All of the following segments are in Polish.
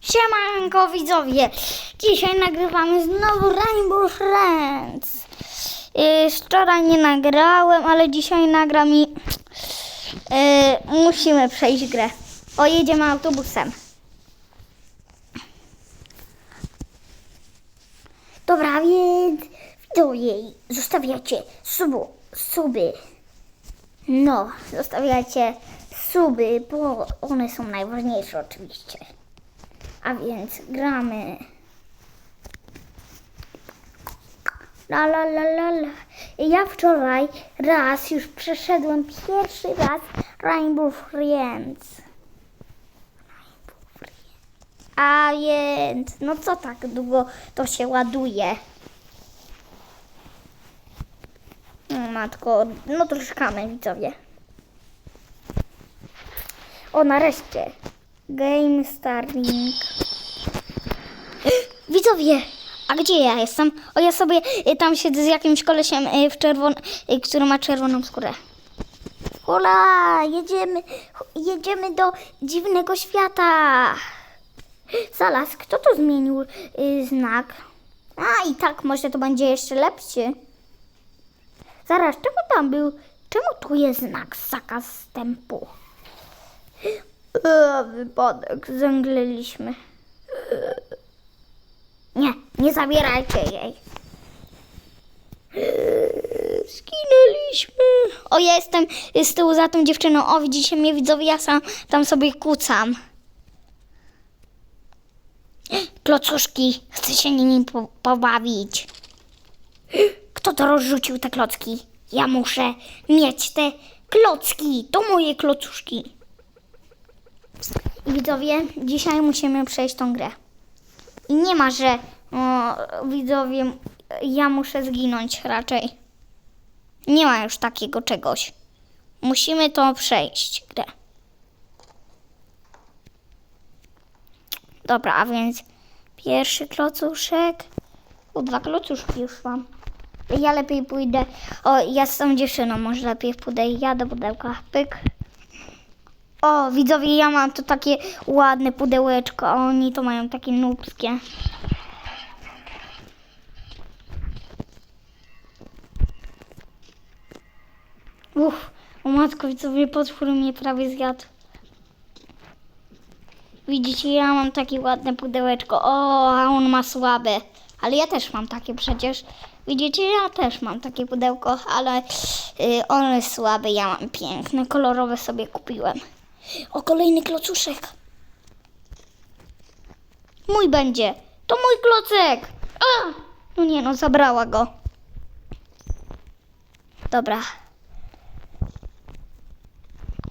Siemanko widzowie! Dzisiaj nagrywamy znowu Rainbow Friends. Yy, wczoraj nie nagrałem, ale dzisiaj nagram i yy, musimy przejść grę. O, jedziemy autobusem. Dobra, więc widzowie, zostawiacie subu, suby. No, zostawiacie suby, bo one są najważniejsze oczywiście. A więc gramy. La la la la la. Ja wczoraj raz już przeszedłem pierwszy raz Rainbow Friends. Rainbow Friends. A więc, no co tak długo to się ładuje? No, matko, no to czekamy widzowie. O, nareszcie. Game starting. Widzowie, a gdzie ja jestem? O, ja sobie y, tam siedzę z jakimś kolesiem, y, w czerwon, y, który ma czerwoną skórę. Hola, jedziemy, jedziemy do dziwnego świata. Zaraz, kto to zmienił znak? A, i tak może to będzie jeszcze lepszy. Zaraz, czemu tam był? Czemu tu jest znak zakaz wstępu? E, wypadek, zemdleliśmy. E. Nie, nie zabierajcie jej. E, Zginęliśmy. O, ja jestem z tyłu za tą dziewczyną. O, widzicie mnie widzowie, ja sam tam sobie kucam. Klocuszki, chcę się nimi po pobawić. Kto to rozrzucił te klocki? Ja muszę mieć te klocki. To moje klocuszki. Widzowie, dzisiaj musimy przejść tą grę. I nie ma, że o, widzowie, ja muszę zginąć raczej. Nie ma już takiego czegoś. Musimy to przejść, grę. Dobra, a więc pierwszy klocuszek. O, dwa klocuszki już mam. Ja lepiej pójdę. O, ja z tą dziewczyną może lepiej pójdę. Ja do pudełka. Pyk. O, widzowie, ja mam tu takie ładne pudełeczko, a oni to mają takie nubskie. Uff, o matko, widzowie, potwór mnie prawie zjadł. Widzicie, ja mam takie ładne pudełeczko. O, a on ma słabe. Ale ja też mam takie przecież. Widzicie, ja też mam takie pudełko, ale y, on jest słaby, ja mam piękne, kolorowe sobie kupiłem. O, kolejny klocuszek. Mój będzie. To mój klocek. A! No nie no, zabrała go. Dobra.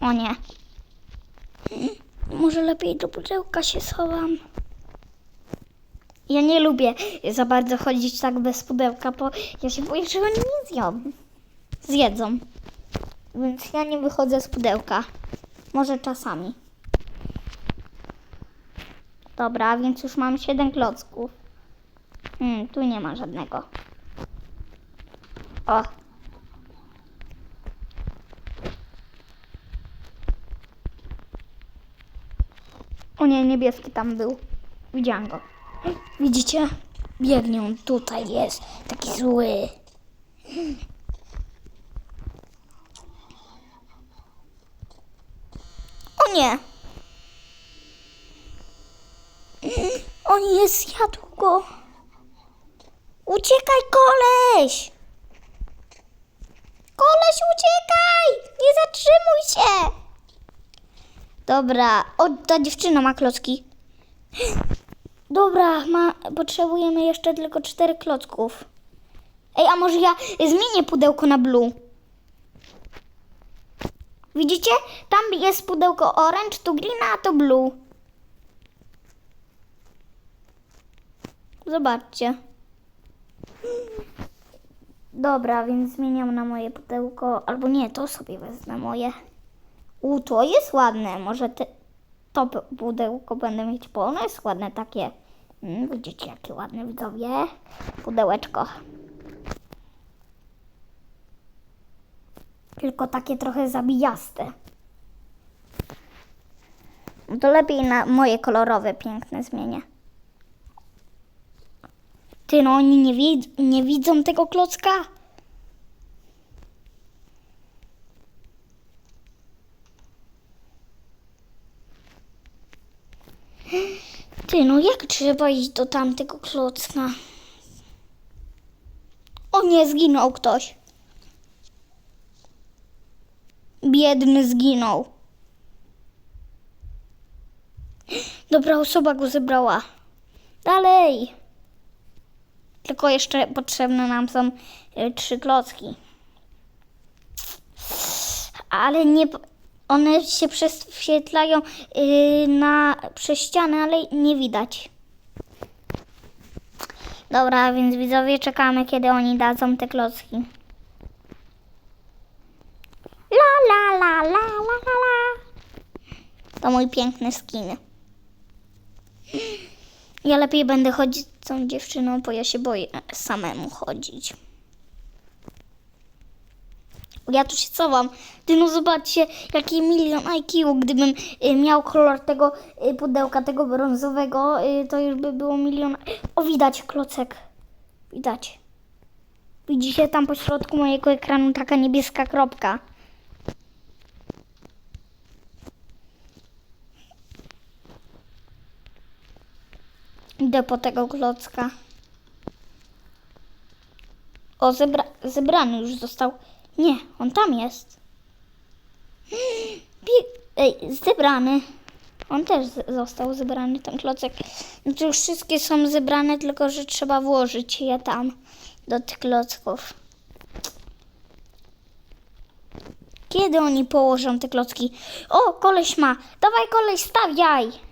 O nie. Może lepiej do pudełka się schowam. Ja nie lubię za bardzo chodzić tak bez pudełka, bo ja się boję, że oni nie zją. Zjedzą. Więc ja nie wychodzę z pudełka. Może czasami. Dobra, więc już mam 7 klocków. Hmm, tu nie ma żadnego. O. O nie, niebieski tam był. Widziałam go. Widzicie? Biegnie on tutaj jest. Taki zły. O nie! On jest, zjadł go. Uciekaj, koleś! Koleś, uciekaj! Nie zatrzymuj się! Dobra, o, ta dziewczyna ma klocki. Dobra, ma, potrzebujemy jeszcze tylko cztery klocków. Ej, a może ja zmienię pudełko na blue? Widzicie? Tam jest pudełko orange, tu green, a to blue. Zobaczcie. Dobra, więc zmieniam na moje pudełko. Albo nie, to sobie wezmę moje. U, to jest ładne. Może te, to pu- pudełko będę mieć, bo ono jest ładne takie. Mm, widzicie, jakie ładne widzowie. Pudełeczko. Tylko takie trochę zabijaste. To lepiej na moje kolorowe, piękne zmienię. Ty, no oni nie, wi- nie widzą tego klocka? Ty, no jak trzeba iść do tamtego klocka? O nie, zginął ktoś. Biedny zginął. Dobra osoba go zebrała. Dalej. Tylko jeszcze potrzebne nam są y, trzy klocki. Ale nie. One się prześwietlają y, na, przez ścianę, ale nie widać. Dobra, więc widzowie czekamy, kiedy oni dadzą te klocki. La la la la la la. To mój piękny skin. Ja lepiej będę chodzić tą dziewczyną, bo ja się boję samemu chodzić. Ja tu się cofam. Ty no zobaczcie, jaki milion IQ. Gdybym y, miał kolor tego y, pudełka, tego brązowego, y, to już by było milion. O, widać klocek. Widać. Widzicie tam po środku mojego ekranu taka niebieska kropka. Idę po tego klocka. O, zebra zebrany już został. Nie, on tam jest. Ej, zebrany. On też został zebrany, ten klocek. Znaczy już wszystkie są zebrane, tylko że trzeba włożyć je tam, do tych klocków. Kiedy oni położą te klocki? O, koleś ma. Dawaj, koleś, stawiaj.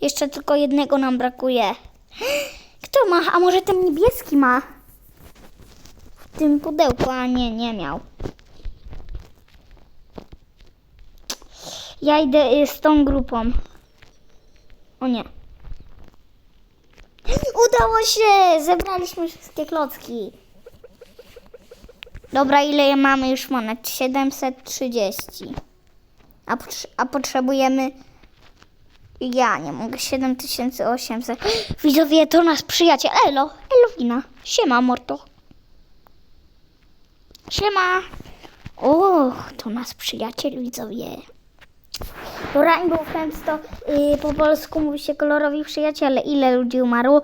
Jeszcze tylko jednego nam brakuje. Kto ma? A może ten niebieski ma? W tym pudełku, a nie, nie miał. Ja idę y, z tą grupą. O nie. Udało się! Zebraliśmy wszystkie klocki. Dobra, ile mamy już monet? 730. A, a potrzebujemy ja nie mogę. 7800. Widzowie, to nasz przyjaciel. Elo, Elowina. Siema, Morto. Siema. O, to nasz przyjaciel, widzowie. Rainbow Friends to yy, po polsku mówi się kolorowi przyjaciele. Ile ludzi umarło?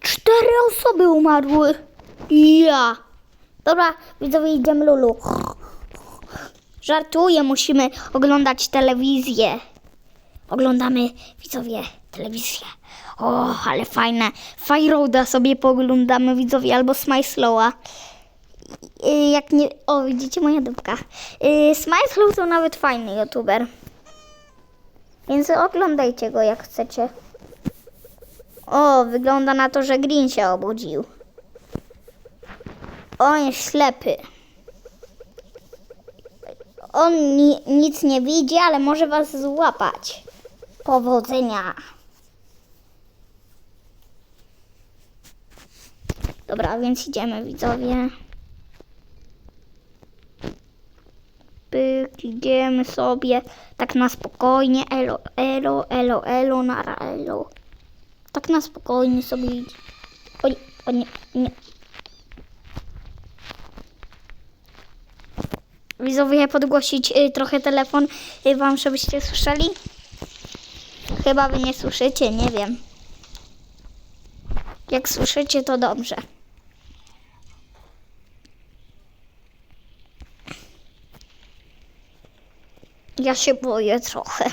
Cztery osoby umarły. Ja. Dobra, widzowie, idziemy Lulu. Żartuję, musimy oglądać telewizję. Oglądamy, widzowie, telewizję. O, ale fajne. Fireroada sobie pooglądamy, widzowie, albo Smile Slow'a. Y, Jak nie... O, widzicie moja dupka. Y, Smile Slow to nawet fajny youtuber. Więc oglądajcie go jak chcecie. O, wygląda na to, że Green się obudził. On jest ślepy. On ni nic nie widzi, ale może was złapać. Powodzenia. Dobra, więc idziemy widzowie. Pyk, idziemy sobie tak na spokojnie. Elo, elo, elo, elo, nara, elo. Tak na spokojnie sobie idzie. O, nie, o nie, nie. Widzowie, podgłosić y, trochę telefon y, wam, żebyście słyszeli? Chyba wy nie słyszycie, nie wiem. Jak słyszycie, to dobrze. Ja się boję trochę.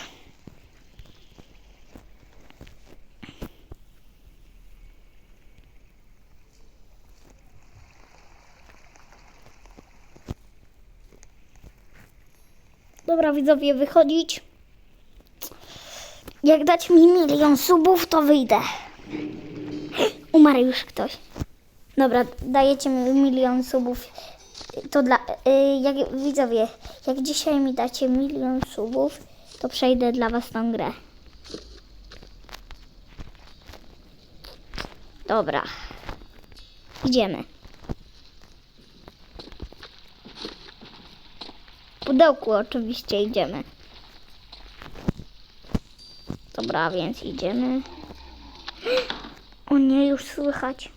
Dobra, widzowie, wychodzić. Jak dać mi milion subów, to wyjdę. Umarł już ktoś. Dobra, dajecie mi milion subów. To dla. y, jak, widzowie, jak dzisiaj mi dacie milion subów, to przejdę dla was tą grę. Dobra. Idziemy. pudełku oczywiście idziemy. Dobra, więc idziemy. O nie, już słychać.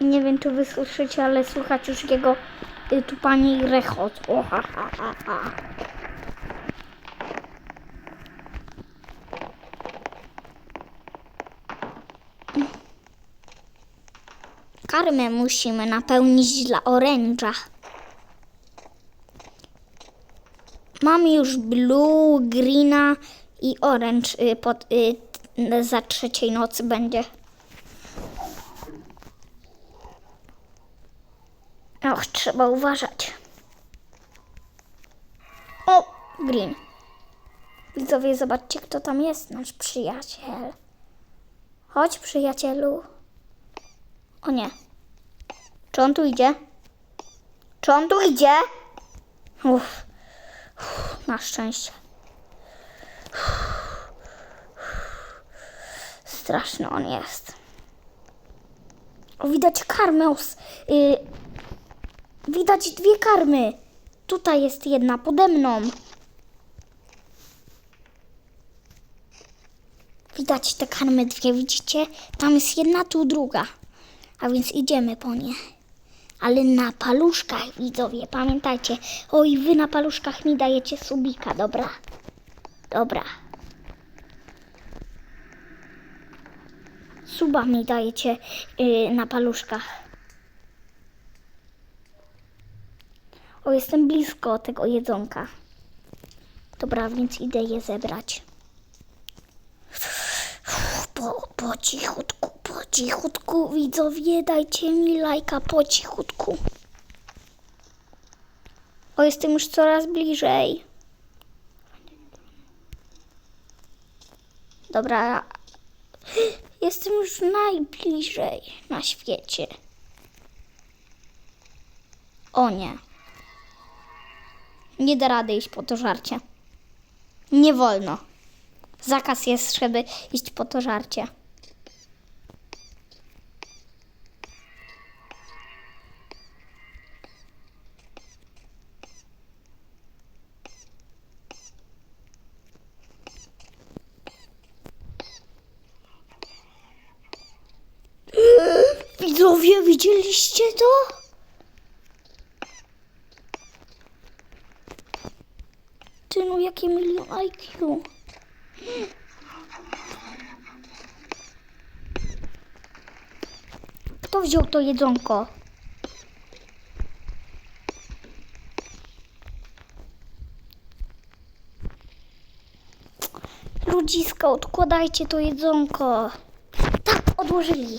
Nie wiem, czy wy słyszycie, ale słychać już jego y, tupanie i rechot. O, ha, ha, ha, ha. Karmę musimy napełnić dla oręża. Mam już blue, greena i orange y, pod, y, t- za trzeciej nocy będzie. Och, trzeba uważać. O, green. Widzowie, zobaczcie, kto tam jest, nasz przyjaciel. Chodź, przyjacielu. O nie. Czy on tu idzie? Czy on tu idzie? Uff. Na szczęście. Straszny on jest. O, widać karmę. os- Y, widać dwie karmy. Tutaj jest jedna pode mną. Widać te karmy dwie, widzicie? Tam jest jedna, tu druga. A więc idziemy po nie. Ale na paluszkach, widzowie, pamiętajcie. Oj, wy na paluszkach mi dajecie subika, dobra? Dobra. Suba mi dajecie yy, na paluszkach. O, jestem blisko tego jedzonka. Dobra, więc idę je zebrać. Po, po cichutku, cichutku, widzowie, dajcie mi lajka po cichutku. O, jestem już coraz bliżej. Dobra. Jestem już najbliżej na świecie. O nie. Nie da rady iść po to żarcie. Nie wolno. Zakaz jest, żeby iść po to żarcie. Widzowie, widzieliście to? Ty no, jakie milion IQ. Kto wziął to jedzonko? Ludziska, odkładajcie to jedzonko. Tak, odłożyli.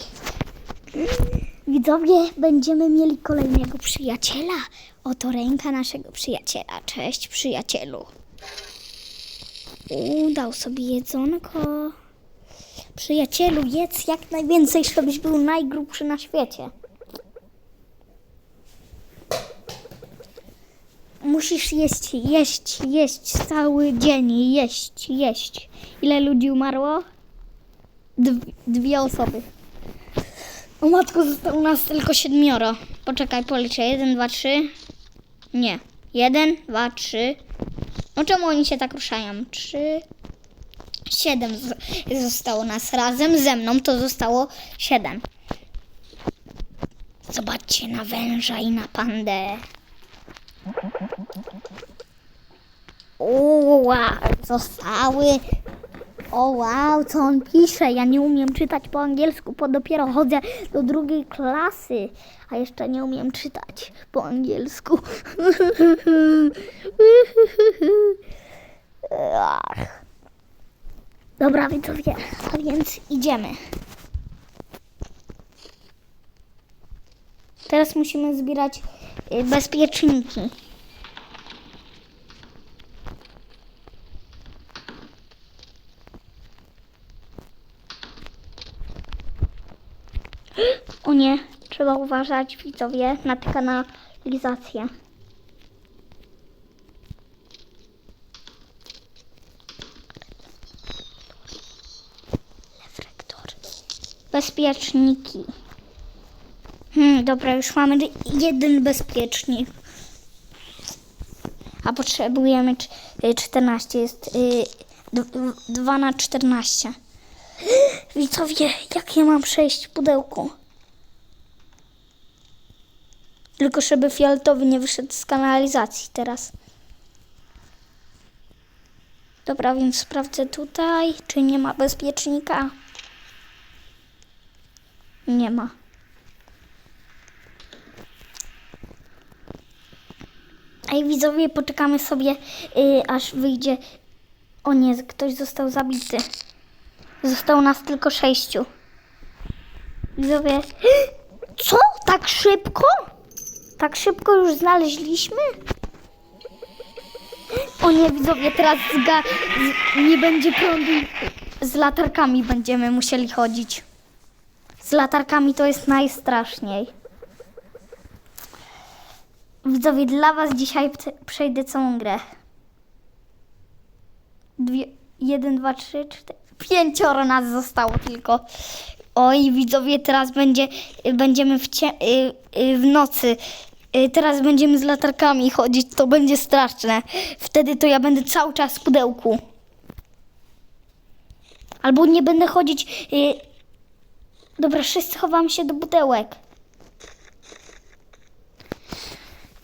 Widzowie, będziemy mieli kolejnego przyjaciela. Oto ręka naszego przyjaciela. Cześć, przyjacielu. Udał sobie jedzonko. Przyjacielu, jedz jak najwięcej, żebyś był najgrubszy na świecie. Musisz jeść, jeść, jeść cały dzień, jeść, jeść. Ile ludzi umarło? Dw- dwie osoby. O matko, zostało nas tylko siedmioro. Poczekaj, policzę. Jeden, dwa, trzy. Nie. Jeden, dwa, trzy. No czemu oni się tak ruszają? Trzy. Siedem zostało nas razem ze mną, to zostało siedem. Zobaczcie na węża i na pandę. Uła, zostały. O wow, co on pisze? Ja nie umiem czytać po angielsku, bo dopiero chodzę do drugiej klasy, a jeszcze nie umiem czytać po angielsku. Dobra, widzowie, a więc idziemy. Teraz musimy zbierać y, bezpieczniki. O nie, trzeba uważać, widzowie, na tę kanalizację. Bezpieczniki. Hmm, dobra, już mamy jeden bezpiecznik. A potrzebujemy cz- y, 14, jest y, 2 na 14. Widzowie, jak ja mam przejść pudełku? Tylko żeby fioletowy nie wyszedł z kanalizacji teraz. Dobra, więc sprawdzę tutaj, czy nie ma bezpiecznika. Nie ma. Ej, widzowie, poczekamy sobie, y, aż wyjdzie. O nie, ktoś został zabity. Zostało nas tylko sześciu. Widzowie. Co? Tak szybko? Tak szybko już znaleźliśmy? O nie, widzowie, teraz zga- nie będzie prądu. Z latarkami będziemy musieli chodzić. Z latarkami to jest najstraszniej. Widzowie, dla was dzisiaj przejdę całą grę. Dwie, jeden, dwa, trzy, cztery, pięcioro nas zostało tylko. Oj, widzowie, teraz będzie, będziemy w, cie, y, y, w nocy. Y, Teraz będziemy z latarkami chodzić, to będzie straszne. Wtedy to ja będę cały czas w pudełku. Albo nie będę chodzić. Dobra, wszyscy chowamy się do pudełek.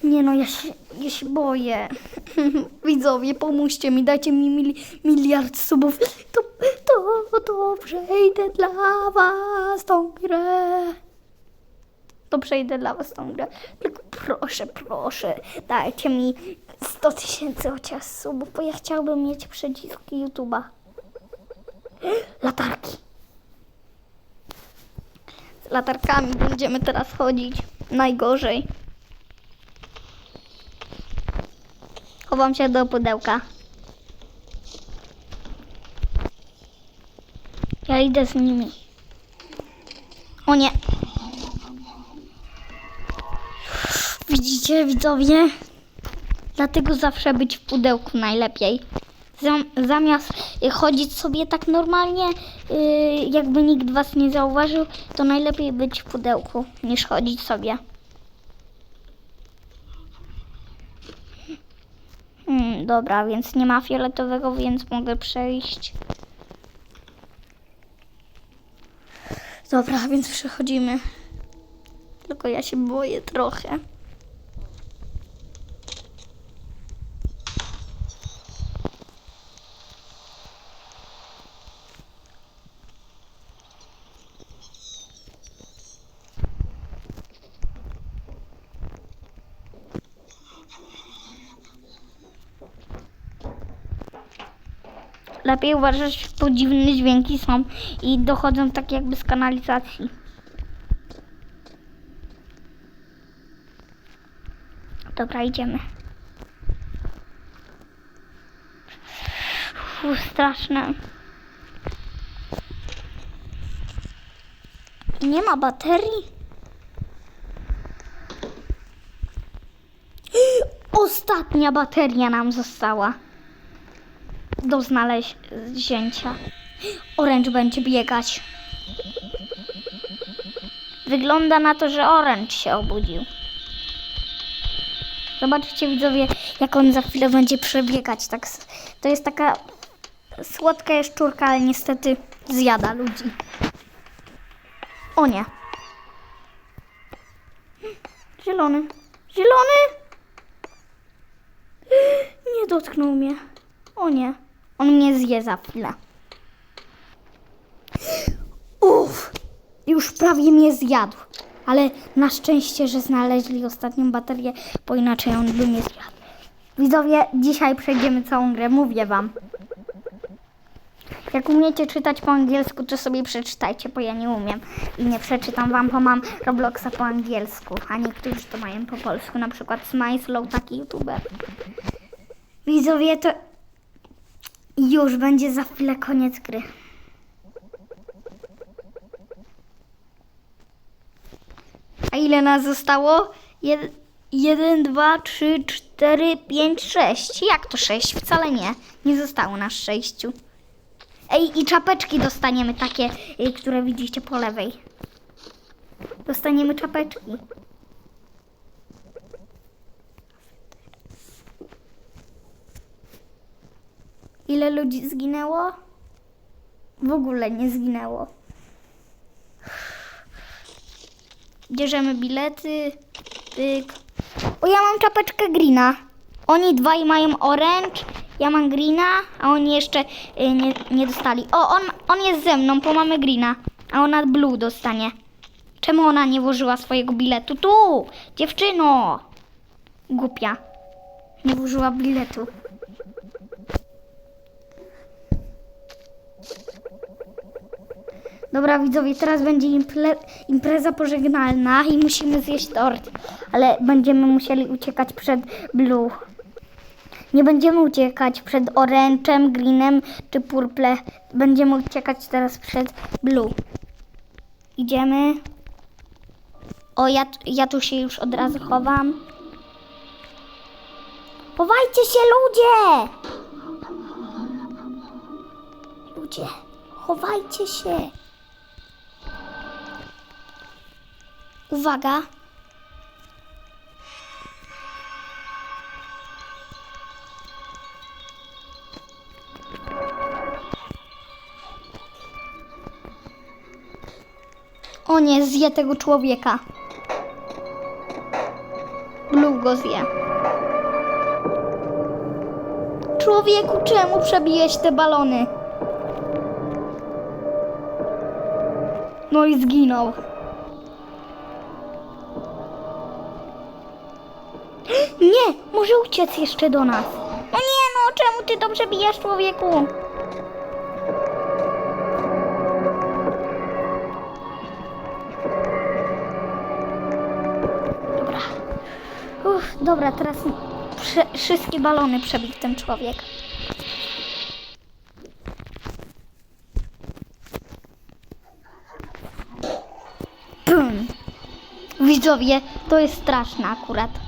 Nie no, ja się, ja się boję. Widzowie, pomóżcie mi, dajcie mi mili, miliard subów. To, to, to przejdę dla was tą grę. To przejdę dla was tą grę. Tylko proszę, proszę, dajcie mi 100 tysięcy chociaż subów, bo ja chciałbym mieć przyciski YouTube'a. Latarki. Z latarkami będziemy teraz chodzić. Najgorzej. Chowam się do pudełka. Ja idę z nimi. O nie. Widzicie, widzowie? Dlatego zawsze być w pudełku najlepiej. Zam, zamiast y, chodzić sobie tak normalnie, y, jakby nikt was nie zauważył, to najlepiej być w pudełku niż chodzić sobie. Hmm, dobra, więc nie ma fioletowego, więc mogę przejść. Dobra, więc przechodzimy. Tylko ja się boję trochę. Lepiej uważać, bo dziwne dźwięki są i dochodzą tak jakby z kanalizacji. Dobra, idziemy. Fu, straszne. Nie ma baterii? Ostatnia bateria nam została do znalezienia. Orange będzie biegać. Wygląda na to, że Orange się obudził. Zobaczcie widzowie, jak on za chwilę będzie przebiegać. Tak, to jest taka słodka jaszczurka, ale niestety zjada ludzi. O nie. Zielony. Zielony! Nie dotknął mnie. O nie. On mnie zje za chwilę. Uff! Już prawie mnie zjadł. Ale na szczęście, że znaleźli ostatnią baterię, bo inaczej on by mnie zjadł. Widzowie, dzisiaj przejdziemy całą grę, mówię wam. Jak umiecie czytać po angielsku, to sobie przeczytajcie, bo ja nie umiem. I nie przeczytam wam, bo mam Robloxa po angielsku, a niektórzy to mają po polsku, na przykład Smyslow, taki youtuber. Widzowie, to już będzie za chwilę koniec gry. A ile nas zostało? Jed, jeden, dwa, trzy, cztery, pięć, sześć. Jak to sześć? Wcale nie. Nie zostało nas sześciu. Ej, i czapeczki dostaniemy takie, y, które widzicie po lewej. Dostaniemy czapeczki. Ile ludzi zginęło? W ogóle nie zginęło. Bierzemy bilety. Tyk. O, ja mam czapeczkę Greena. Oni dwaj mają orange, ja mam Greena, a oni jeszcze y, nie, nie dostali. O, on, on jest ze mną, bo mamy Greena, a ona blue dostanie. Czemu ona nie włożyła swojego biletu? Tu! Dziewczyno! Głupia. Nie włożyła biletu. Dobra widzowie, teraz będzie imple- impreza pożegnalna i musimy zjeść tort, ale będziemy musieli uciekać przed Blue. Nie będziemy uciekać przed Orange'em, Greenem czy Purple. Będziemy uciekać teraz przed Blue. Idziemy. O, ja, ja tu się już od razu chowam. Chowajcie się, ludzie! Ludzie, chowajcie się. Uwaga. O nie, zje tego człowieka. Blue go zje. Człowieku, czemu przebiłeś te balony? No i zginął. Nie, może uciec jeszcze do nas. No nie, no czemu ty to przebijasz, człowieku? Dobra. Uff, dobra, teraz prze, wszystkie balony przebił ten człowiek. Widzowie, to jest straszne akurat.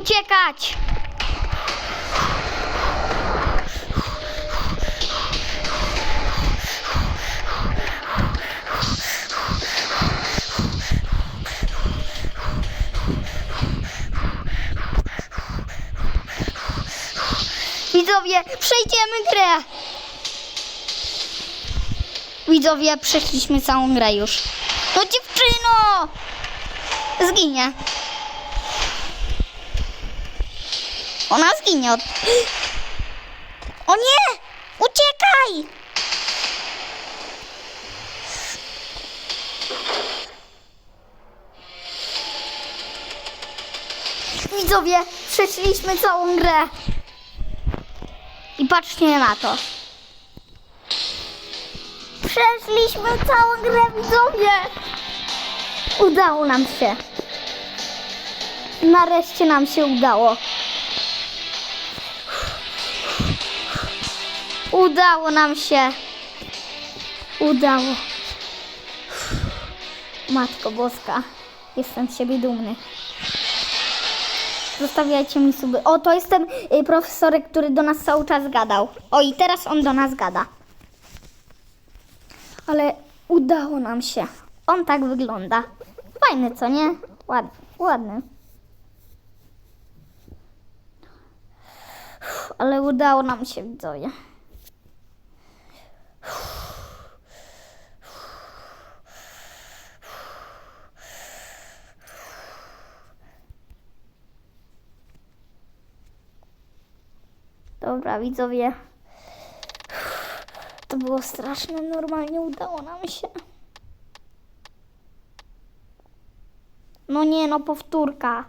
Uciekać! Widzowie, przejdziemy grę! Widzowie, przeszliśmy całą grę już. No dziewczyno! Zginie. Ona zginie od... O nie! Uciekaj! Widzowie, przeszliśmy całą grę. I patrzcie na to. Przeszliśmy całą grę, widzowie. Udało nam się. Nareszcie nam się udało. Udało nam się. Udało. Matko Boska. Jestem z siebie dumny. Zostawiajcie mi suby. O, to jest ten y, profesorek, który do nas cały czas gadał. O, i teraz on do nas gada. Ale udało nam się. On tak wygląda. Fajny, co nie? Ładny. ładny. Ale udało nam się, widzowie. Dobra, widzowie. To było straszne. Normalnie udało nam się. No nie, no powtórka.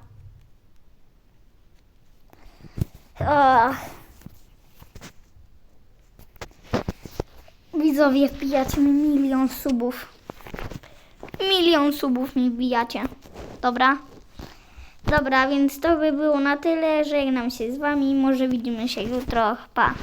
Ach. Widzowie, wbijacie mi milion subów. Milion subów mi wbijacie. Dobra? Dobra, więc to by było na tyle. Żegnam się z wami. Może widzimy się jutro. Pa.